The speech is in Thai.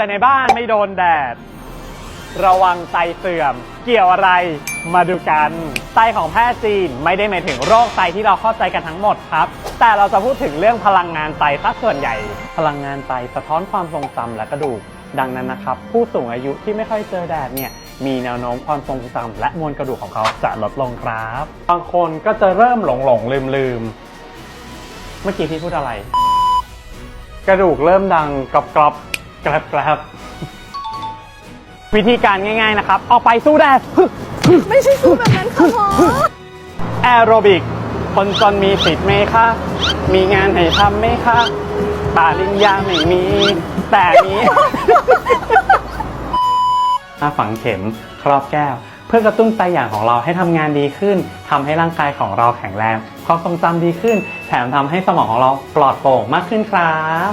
แต่ในบ้านไม่โดนแดด ระวังไตเสื่อม เกี่ยวอะไรมาดูกัน ไตของแพทย์จีนไม่ได้หมายถึงโรคไตที่เราเข้าใจกันทั้งหมดครับ แต่เราจะพูดถึงเรื่องพลังงานไตซะส่วนใหญ่ พลังงานไตสะท้อนความทรงจำและกระดูก ดังนั้นนะครับ ผู้สูงอายุที่ไม่ค่อยเจอแดดเนี่ยมีแนวโน้มความทรงจำและมวลกระดูกของเขาจะลดลงครับบางคนก็จะเริ่มหลงหลงลืมลืมๆเมื่อกี้พี่พูดอะไร กระดูกเริ่มดังกรอบ กรอบกรับกรับวิธีการง่ายๆนะครับออกไปสู้แดดไม่ใช่สู้แบบนั้นค่ะหมอแอโรบิก คนจนมีสิทธิ์ไหมคะ มีงานให้ทำไหมคะปาริญญาไม่มี แต่มีถ้าฝังเข็มครอบแก้ว เพื่อกระตุ้นไตอย่างของเราให้ทำงานดีขึ้นทำให้ร่างกายของเราแข็งแรงความทรงจำดีขึ้น แถมทำให้สมองของเราปลอดโปร่งมากขึ้นครับ